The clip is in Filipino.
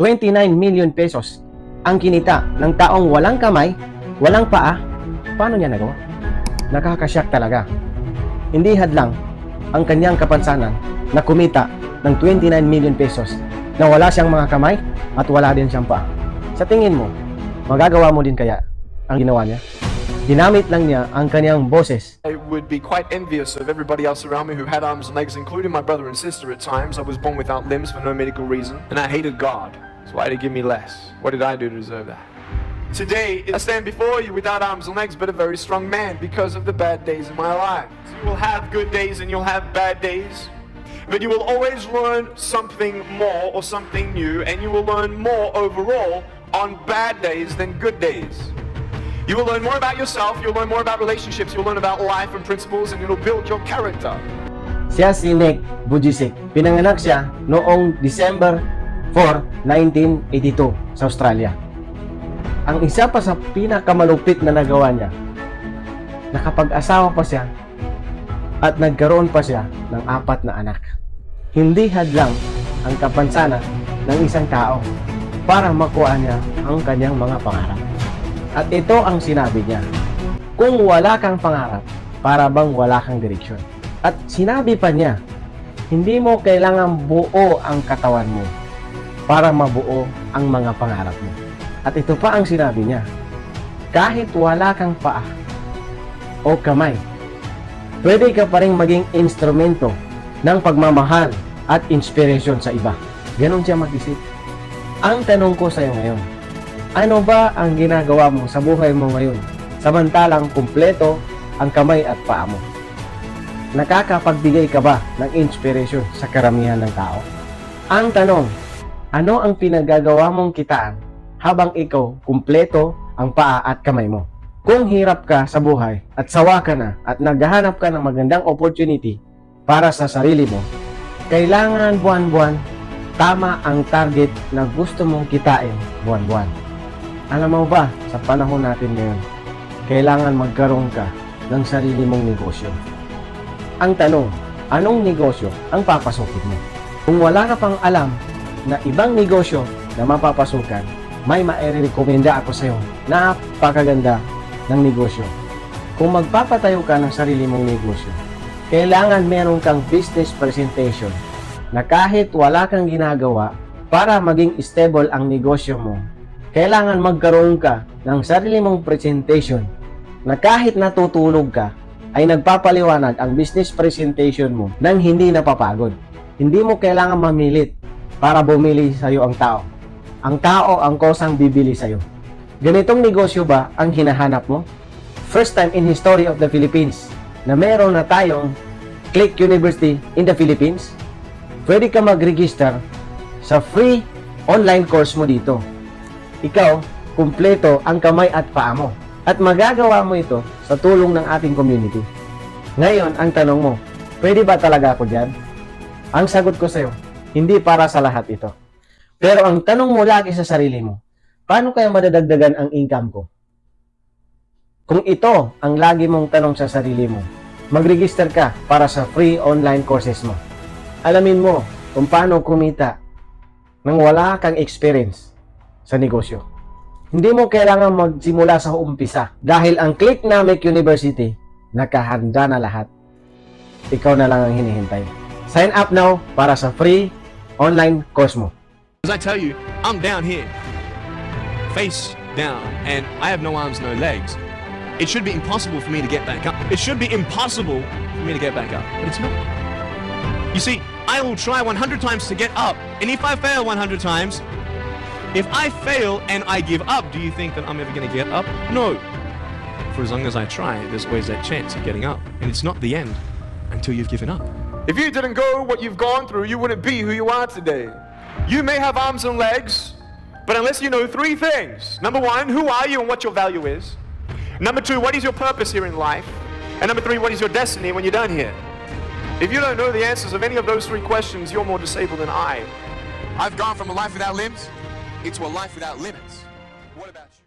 29 million pesos ang kinita ng taong walang kamay, walang paa. Paano niya nagawa? Nakakasyak talaga. Hindi hadlang ang kanyang kapansanan na kumita ng 29 million pesos na wala siyang mga kamay at wala din siyang paa. Sa tingin mo, magagawa mo din kaya ang ginawa niya? Lang niya ang boses I would be quite envious of everybody else around me who had arms and legs, including my brother and sister at times. I was born without limbs for no medical reason, and I hated God. So why did He give me less? What did I do to deserve that? Today, I stand before you without arms and legs, but a very strong man because of the bad days in my life. You will have good days and you'll have bad days. But you will always learn something more or something new, and you will learn more overall on bad days than good days. You will learn more about yourself, you'll learn more about relationships, you'll learn about life and principles, and it'll build your character. Siya si Nick Bujicic. Pinanganak siya noong December 4, 1982 sa Australia. Ang isa pa sa pinakamalupit na nagawa niya, nakapag-asawa pa siya at nagkaroon pa siya ng apat na anak. Hindi hadlang ang kapansanan ng isang tao para makuha niya ang kanyang mga pangarap. At ito ang sinabi niya, kung wala kang pangarap, para bang wala kang direksyon. At sinabi pa niya, hindi mo kailangan buo ang katawan mo para mabuo ang mga pangarap mo. At ito pa ang sinabi niya, kahit wala kang paa o kamay, pwede ka pa rin maging instrumento ng pagmamahal at inspirasyon sa iba. Ganon siya mag-isip. Ang tanong ko sa iyo ngayon, ano ba ang ginagawa mo sa buhay mo ngayon samantalang kumpleto ang kamay at paa mo? Nakakapagbigay ka ba ng inspiration sa karamihan ng tao? Ang tanong, ano ang pinagagawa mong kitaan habang ikaw kumpleto ang paa at kamay mo? Kung hirap ka sa buhay at sawa ka na at naghahanap ka ng magandang opportunity para sa sarili mo, kailangan buwan-buwan tama ang target na gusto mong kitain buwan-buwan. Alam mo ba, sa panahon natin ngayon, kailangan magkaroon ka ng sarili mong negosyo. Ang tanong, anong negosyo ang papasukin mo? Kung wala ka pang alam na ibang negosyo na mapapasukan, may maire-recommenda ako sa iyo. Napakaganda ng negosyo. Kung magpapatayo ka ng sarili mong negosyo, kailangan meron kang business presentation na kahit wala kang ginagawa para maging stable ang negosyo mo, kailangan magkaroon ka ng sarili mong presentation na kahit natutulog ka, ay nagpapaliwanag ang business presentation mo nang hindi napapagod. Hindi mo kailangan mamilit para bumili sa iyo ang tao. Ang tao ang kosang bibili sa iyo. Ganitong negosyo ba ang hinahanap mo? First time in history of the Philippines na meron na tayong Click University in the Philippines. Pwede ka mag-register sa free online course mo dito. Ikaw, kumpleto ang kamay at paa mo. At magagawa mo ito sa tulong ng ating community. Ngayon, ang tanong mo, pwede ba talaga ako dyan? Ang sagot ko sa'yo, hindi para sa lahat ito. Pero ang tanong mo lagi sa sarili mo, paano kaya madadagdagan ang income ko? Kung ito ang lagi mong tanong sa sarili mo, mag-register ka para sa free online courses mo. Alamin mo kung paano kumita nang wala kang experience sa negosyo. Hindi mo kailangan magsimula sa umpisa dahil ang Click Namek University nakahanda na lahat. Ikaw na lang ang hinihintay. Sign up now para sa free online course mo. As I tell you, I'm down here, face down, and I have no arms, no legs. It should be impossible for me to get back up. It should be impossible for me to get back up, but it's not. You see, I will try 100 times to get up, and if I fail 100 times, if I fail and I give up, do you think that I'm ever going to get up? No. For as long as I try, there's always that chance of getting up, and it's not the end until you've given up. If you didn't go what you've gone through, you wouldn't be who you are today. You may have arms and legs, but unless you know three things number one, who are you and what your value is? Number two, what is your purpose here in life? And number three, what is your destiny when you're done here? If you don't know the answers of any of those three questions, you're more disabled than I. I've gone from a life without limbs into a life without limits. What about you?